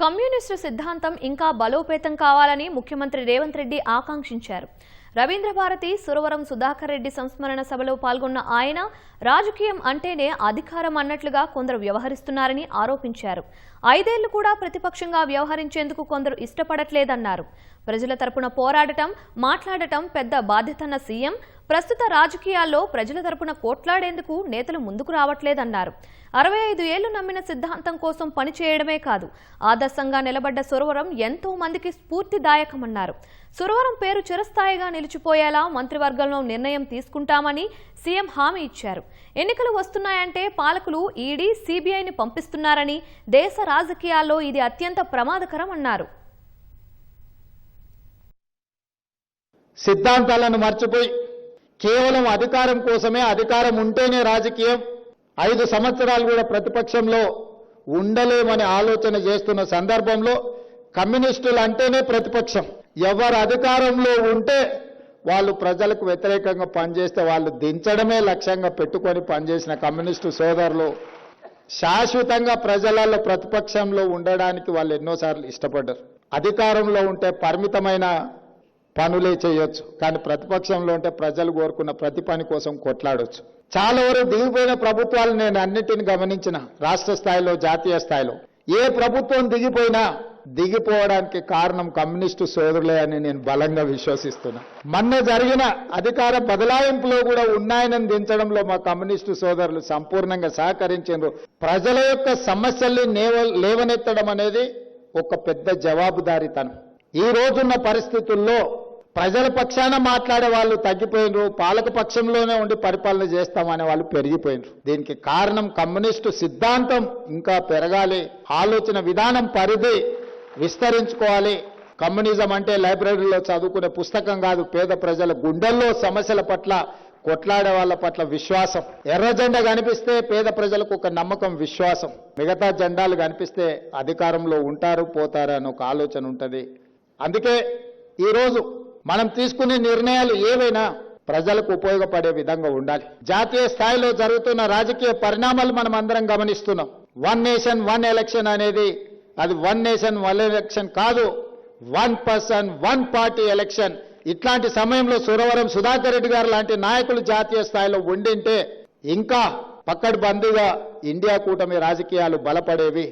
Communist సిద్ధాంతం ఇంకా బలోపేతం కావాలని ముఖ్యమంత్రి రేవంత్ రెడ్డి ఆకాంక్షించారు. రవీంద్ర భారతి సురవరం సుధాకర్ రెడ్డి సంస్మరణ సభలో పాల్గొన్న ఆయన రాజకీయం అంటేనే అధికారం అన్నట్లుగా కొందరు వ్యవహరిస్తున్నారని ఆరోపించారు. ఐదేళ్ళు కూడా ప్రతిపక్షంగా వ్యవహరించేందుకు కొందరు ఇష్టపడట్లేదన్నారు. ప్రజల తరపున పోరాడటం మాట్లాడటం పెద్ద బాధ్యతన్న సీఎం ప్రస్తుత రాజకీయాల్లో ప్రజల తరపున కోట్లాడేందుకు నేతలు ముందుకు రావట్లేదన్నారు. అరవై ఐదు ఏళ్ళు నమ్మిన సిద్ధాంతం కోసం పనిచేయడమే కాదు ఆదర్శంగా నిలబడ్డ సురవరం ఎంతో మందికి స్ఫూర్తిదాయకమన్నారు. సురవరం పేరు చిరస్థాయిగా నిలిచిపోయేలా మంత్రివర్గంలో నిర్ణయం తీసుకుంటామని సీఎం హామీ ఇచ్చారు. ఎన్నికలు వస్తున్నాయంటే పాలకులు ఈడీ సీబీఐని పంపిస్తున్నారని దేశ రాజకీయాల్లో ఇది అత్యంత ప్రమాదకరం అన్నారు సిద్ధాంతాలను మర్చిపోయి కేవలం అధికారం కోసమే అధికారం ఉంటేనే రాజకీయం. ఐదు సంవత్సరాలు కూడా ప్రతిపక్షంలో ఉండలేమని ఆలోచన చేస్తున్న సందర్భంలో కమ్యూనిస్టులు అంటేనే ప్రతిపక్షం. ఎవరు అధికారంలో ఉంటే వాళ్ళు ప్రజలకు వ్యతిరేకంగా పనిచేస్తే వాళ్ళు దించడమే లక్ష్యంగా పెట్టుకొని పనిచేసిన కమ్యూనిస్టు సోదరులు. శాశ్వతంగా ప్రజలలో ప్రతిపక్షంలో ఉండడానికి వాళ్ళు ఎన్నోసార్లు ఇష్టపడ్డారు. అధికారంలో ఉంటే పరిమితమైన పనులే చేయొచ్చు. కానీ ప్రతిపక్షంలో ఉంటే ప్రజలు కోరుకున్న ప్రతి పని కోసం కొట్లాడొచ్చు. చాలా వరకు దిగిపోయిన ప్రభుత్వాలు నేను అన్నిటిని గమనించిన. రాష్ట్ర స్థాయిలో జాతీయ స్థాయిలో. ఏ ప్రభుత్వం దిగిపోయినా దిగిపోవడానికి కారణం కమ్యూనిస్టు సోదరులే అని నేను బలంగా విశ్వసిస్తున్నా. మొన్న జరిగిన అధికార బదలాయింపులో కూడా ఉన్నాయని దించడంలో మా కమ్యూనిస్టు సోదరులు సంపూర్ణంగా సహకరించారు. ప్రజల యొక్క సమస్యల్ని లేవనెత్తడం అనేది ఒక పెద్ద జవాబుదారీతనం. ఈ రోజున్న పరిస్థితుల్లో ప్రజల పక్షాన మాట్లాడే వాళ్ళు తగ్గిపోయినరు పాలక పక్షంలోనే ఉండి పరిపాలన చేస్తామనే వాళ్ళు పెరిగిపోయినరు. దీనికి కారణం కమ్యూనిస్టు సిద్ధాంతం ఇంకా పెరగాలి ఆలోచన విధానం పరిధి విస్తరించుకోవాలి. కమ్యూనిజం అంటే లైబ్రరీలో చదువుకునే పుస్తకం కాదు పేద ప్రజల గుండెల్లో సమస్యల పట్ల కొట్లాడే వాళ్ళ పట్ల విశ్వాసం. ఎర్ర జెండా కనిపిస్తే పేద ప్రజలకు ఒక నమ్మకం విశ్వాసం. మిగతా జెండాలు కనిపిస్తే అధికారంలో ఉంటారు పోతారు అని ఒక ఆలోచన ఉంటుంది. అందుకే ఈరోజు మనం తీసుకునే నిర్ణయాలు ఏవైనా ప్రజలకు ఉపయోగపడే విధంగా ఉండాలి. జాతీయ స్థాయిలో జరుగుతున్న రాజకీయ పరిణామాలు మనం అందరం గమనిస్తున్నాం. వన్ నేషన్ వన్ ఎలక్షన్ అనేది అది వన్ నేషన్ వన్ ఎలక్షన్ కాదు. One person one party election ఇట్లాంటి సమయంలో సురవరం సుధాకర్ రెడ్డి గారు లాంటి నాయకులు జాతీయ స్థాయిలో ఉండింటే ఇంకా పక్కడి బందీగా ఇండియా కూటమి రాజకీయాలు బలపడేవి